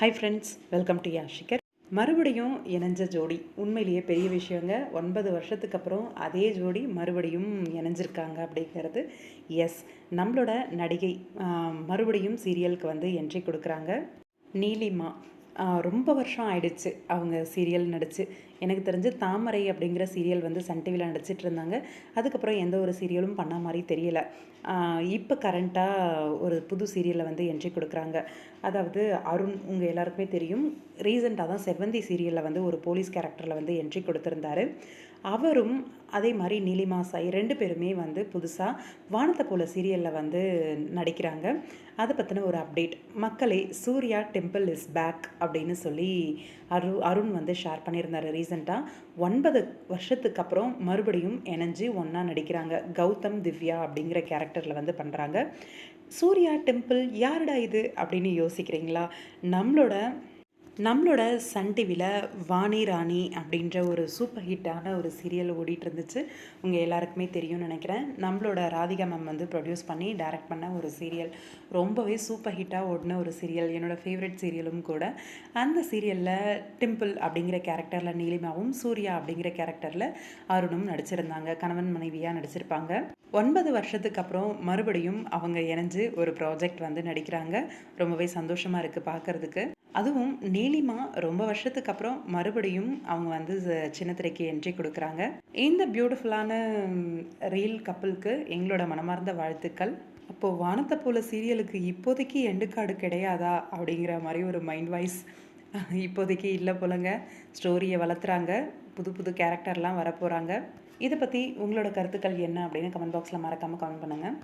High friends welcome to யாஷிகர் மறுபடியும் இணைஞ்ச ஜோடி. உண்மையிலேயே பெரிய விஷயங்க. ஒன்பது வருஷத்துக்கு அப்புறம் அதே ஜோடி மறுபடியும் இணைஞ்சிருக்காங்க அப்படிங்கிறது. எஸ் நம்மளோட நடிகை மறுபடியும் சீரியலுக்கு வந்து என்ட்ரி கொடுக்குறாங்க. நீலிமா ரொம்ப வருஷம் ஆயிடுச்சு அவங்க சீரியல் நடித்து எனக்கு தெரிஞ்சு தாமரை அப்படிங்கிற சீரியல் வந்து சன் டிவியில் நடிச்சிட்டு இருந்தாங்க. அதுக்கப்புறம் எந்த ஒரு சீரியலும் பண்ண மாதிரி தெரியல. இப்போ கரண்ட்டாக ஒரு புது சீரியலில் வந்து என்ட்ரி கொடுக்குறாங்க. அதாவது அருண் உங்கள் எல்லாருக்குமே தெரியும். ரீசெண்டாக தான் செவ்வந்தி சீரியலில் வந்து ஒரு போலீஸ் கேரக்டரில் வந்து என்ட்ரி கொடுத்துருந்தாரு. அவரும் அதே மாதிரி நீலிமா சாய் ரெண்டு பேருமே வந்து புதுசாக வானத்தை போல சீரியலில் வந்து நடிக்கிறாங்க. அதை பற்றின ஒரு அப்டேட் மக்களே சூர்யா டெம்பிள் இஸ் பேக் அப்படின்னு சொல்லி அரு அருண் வந்து ஷேர் பண்ணியிருந்தார். ரீசன் ரீசெண்டாக ஒன்பது வருஷத்துக்கு அப்புறம் மறுபடியும் இணைஞ்சு ஒன்றா நடிக்கிறாங்க. கௌதம் திவ்யா அப்படிங்கிற கேரக்டரில் வந்து பண்ணுறாங்க சூர்யா டெம்பிள் யாருடா இது அப்படின்னு யோசிக்கிறீங்களா? நம்மளோட நம்மளோட சன் டிவியில் வாணி ராணி அப்படின்ற ஒரு சூப்பர் ஹிட்டான ஒரு சீரியல் ஓடிட்டு இருந்துச்சு உங்கள் எல்லாருக்குமே தெரியும்னு நினைக்கிறேன். நம்மளோட ராதிகா மேம் வந்து ப்ரொடியூஸ் பண்ணி டைரக்ட் பண்ண ஒரு சீரியல். ரொம்பவே சூப்பர் ஹிட்டாக ஓடின ஒரு சீரியல். என்னோடய ஃபேவரட் சீரியலும் கூட. அந்த சீரியலில் டிம்பிள் அப்படிங்கிற கேரக்டரில் நீலிமாவும் சூர்யா அப்படிங்கிற கேரக்டரில் அருணும் நடிச்சிருந்தாங்க. கணவன் மனைவியாக நடிச்சிருப்பாங்க. ஒன்பது வருஷத்துக்கு அப்புறம் மறுபடியும் அவங்க இணைஞ்சு ஒரு ப்ராஜெக்ட் வந்து நடிக்கிறாங்க. ரொம்பவே சந்தோஷமாக இருக்குது பார்க்கறதுக்கு அதுவும் நீலிமா ரொம்ப வருஷத்துக்கு அப்புறம் மறுபடியும் அவங்க வந்து சின்னத்திரைக்கு என்ட்ரி கொடுக்குறாங்க. இந்த பியூட்டிஃபுல்லான ரீல் கப்பலுக்கு எங்களோட மனமார்ந்த வாழ்த்துக்கள். அப்போது வானத்தை போல சீரியலுக்கு இப்போதைக்கு எண்டு கார்டு கிடையாதா? அப்படிங்கிற மாதிரி ஒரு மைண்ட் வாய்ஸ் இப்போதைக்கு இல்லை போலங்க. ஸ்டோரியை வளர்த்துறாங்க. புது புது கேரக்டர்லாம் வரப்போகிறாங்க இதை பற்றி உங்களோட கருத்துக்கள் என்ன அப்படின்னு கமெண்ட் பாக்ஸில் மறக்காமல் கமெண்ட் பண்ணுங்கள்